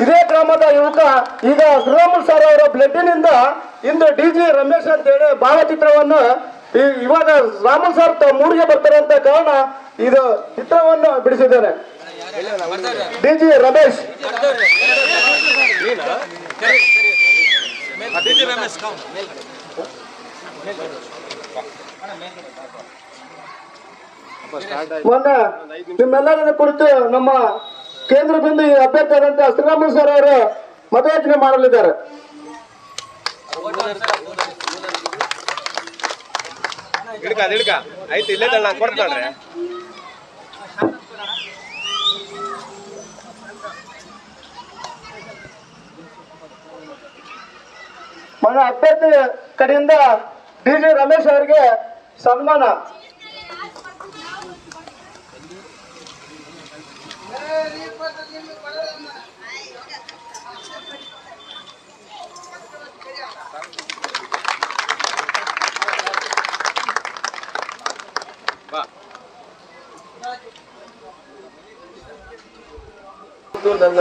ಇದೇ ಗ್ರಾಮದ ಯುವಕ ಈಗ ಶ್ರೀರಾಮುಲು ಸರ್ ಅವರ ಬ್ಲಡ್ಡಿನಿಂದ ಇಂದು ಡಿ ಜಿ ರಮೇಶ್ ಅಂತ ಹೇಳಿ ಭಾವಚಿತ್ರವನ್ನು ಈ- ಇವಾಗ ರಾಮುಲ್ ಸರ್ ಮೂರಿಗೆ ಬರ್ತಾರೆ ಅಂತ ಕಾರಣ ಇದು ಚಿತ್ರವನ್ನು ಬಿಡಿಸಿದ್ದೇನೆ ಡಿ ಜಿ ರಮೇಶ್ ಒಂದ ನಿಮ್ಮೆಲ್ಲರನ್ನ ಕುರಿತು ನಮ್ಮ ಕೇಂದ್ರ ಬಿಂದು ಅಭ್ಯರ್ಥಿಯಾದಂತಹ ಶ್ರೀರಾಮುಲು ಸರ್ ಅವರು ಮತಯಾಚನೆ ಮಾಡಲಿದ್ದಾರೆ. ಮನ ಅಭ್ಯರ್ಥಿ ಕಡೆಯಿಂದ ಡಿ ಜಿ ರಮೇಶ್ ಅವರಿಗೆ ಸನ್ಮಾನ. ನನ್ನ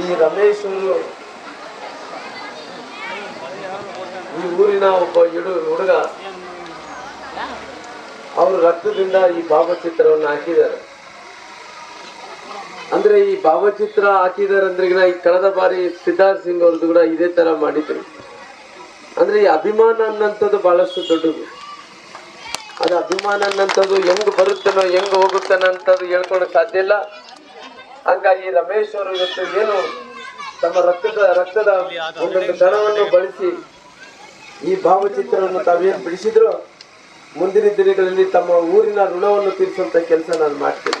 ಈ ರಮೇಶ್ ಈ ಊರಿನ ಒಬ್ಬ ಹುಡುಗ. ಅವರು ರಕ್ತದಿಂದ ಈ ಭಾವಚಿತ್ರವನ್ನು ಹಾಕಿದ್ದಾರೆ. ಅಂದ್ರೆ ಈ ಭಾವಚಿತ್ರ ಹಾಕಿದ್ದಾರೆ ಅಂದ್ರೆ ಈ ಕಳೆದ ಬಾರಿ ಸಿದ್ಧಾರ್ಥ ಸಿಂಗ್ ಅವ್ರದ್ದು ಕೂಡ ಇದೇ ತರ ಮಾಡಿದ್ರು. ಅಂದ್ರೆ ಈ ಅಭಿಮಾನ ಅನ್ನಂಥದ್ದು ಬಹಳಷ್ಟು ದೊಡ್ಡದು. ಅದು ಅಭಿಮಾನ ಅನ್ನಂಥದ್ದು ಹೆಂಗ್ ಬರುತ್ತನೋ, ಹೆಂಗ್ ಹೋಗುತ್ತಾನೋ ಅಂತದ್ದು ಹೇಳ್ಕೊಳಕ್ ಸಾಧ್ಯ ಇಲ್ಲ. ಹಂಗಾಗಿ ರಮೇಶ್ ಅವರು ಇವತ್ತು ಏನು ತಮ್ಮ ರಕ್ತದ ರಕ್ತದ ಒಂದೊಂದು ಕಣವನ್ನು ಬಳಸಿ ಈ ಭಾವಚಿತ್ರವನ್ನು ತಾವೇನು ಬಿಡಿಸಿದ್ರು, ಮುಂದಿನ ದಿನಗಳಲ್ಲಿ ತಮ್ಮ ಊರಿನ ಋಣವನ್ನು ತೀರಿಸುವಂತ ಕೆಲಸ ನಾನು ಮಾಡ್ತೇನೆ.